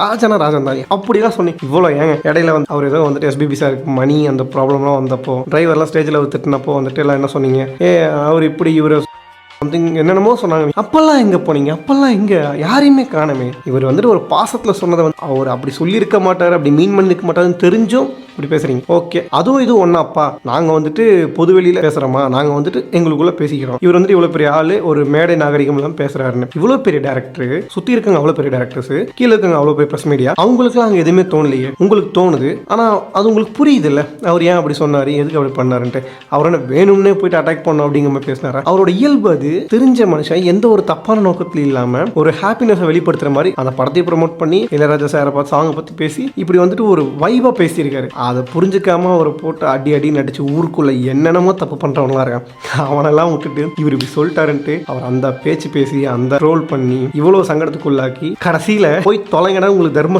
ராஜனா ராஜன் தான். அப்படிலாம் சொன்னேன் இவ்வளோ ஏங்க? இடையில வந்து அவர் ஏதோ வந்துட்டு எஸ்பிபி சாருக்கு மணி அந்த ப்ராப்ளம்லாம் வந்தப்போ டிரைவர்லாம் ஸ்டேஜில் திட்டினப்போ வந்துட்டு எல்லாம் என்ன சொன்னீங்க? ஏ அவர் இப்படி இவர் சம்திங் என்னென்னமோ சொன்னாங்க. அப்பெல்லாம் எங்கே போனீங்க? அப்பெல்லாம் எங்கே யாரையுமே காணமே. இவர் வந்துட்டு ஒரு பாசத்தில் சொன்னதை வந்து அவர் அப்படி சொல்லியிருக்க மாட்டார் அப்படி மீன் பண்ணியிருக்க மாட்டாருன்னு தெரிஞ்சும் இப்படி பேசுறீங்க. ஓகே அதுவும் இது ஒன்னாப்பா நாங்க வந்துட்டு பொதுவெளியில பேசுறோமா? நாங்க வந்துட்டு எங்களுக்குள்ள பேசிக்கிறோம். இவர் வந்துட்டு இவ்வளவு பெரிய ஆளு ஒரு மேடை நாகரிகம் எல்லாம் பேசுறாருன்னு. இவ்வளவு பெரிய டேரக்டர் சுத்தி இருக்காங்க அவ்வளவு பெரிய டேரக்டர்ஸ் கீழே இருக்காங்க அவ்வளவு பெரிய பிரஸ் மீடியா அவங்களுக்குலாம் அங்க எதுவுமே தோணலையே. உங்களுக்கு தோணுது. ஆனா அது உங்களுக்கு புரியுது இல்ல அவர் ஏன் அப்படி சொன்னாரு? எதுக்கு அப்படி பண்ணாருன்ட்டு. அவர் என்ன வேணும்னே போயிட்டு அட்டாக் பண்ணோம் அப்படிங்கிற மாதிரி பேசினாரு? அவரோட இயல்பு அது. தெரிஞ்ச மனுஷன் எந்த ஒரு தப்பான நோக்கத்திலும் இல்லாம ஒரு ஹாப்பினஸை வெளிப்படுத்துற மாதிரி அந்த படத்தை ப்ரமோட் பண்ணி இளையராஜா சாரை பார்த்து சாங்கை பத்தி பேசி இப்படி வந்துட்டு ஒரு வைவா பேசியிருக்காரு. அதை புரிஞ்சுக்காம அவரை போட்டு அடி அடி நடிச்சு ஊருக்குள்ள என்னென்னமோ தப்பு பண்றவங்களா இருக்கான். அவனெல்லாம் விட்டுட்டு இவர் இப்படி சொல்லிட்டாருன்ட்டு அவர் அந்த பேச்சு பேசி அந்த ரோல் பண்ணி இவ்வளவு சங்கடத்துக்குள்ளாக்கி கடைசியில போய் தொலைங்கடா உங்களுக்கு தர்ம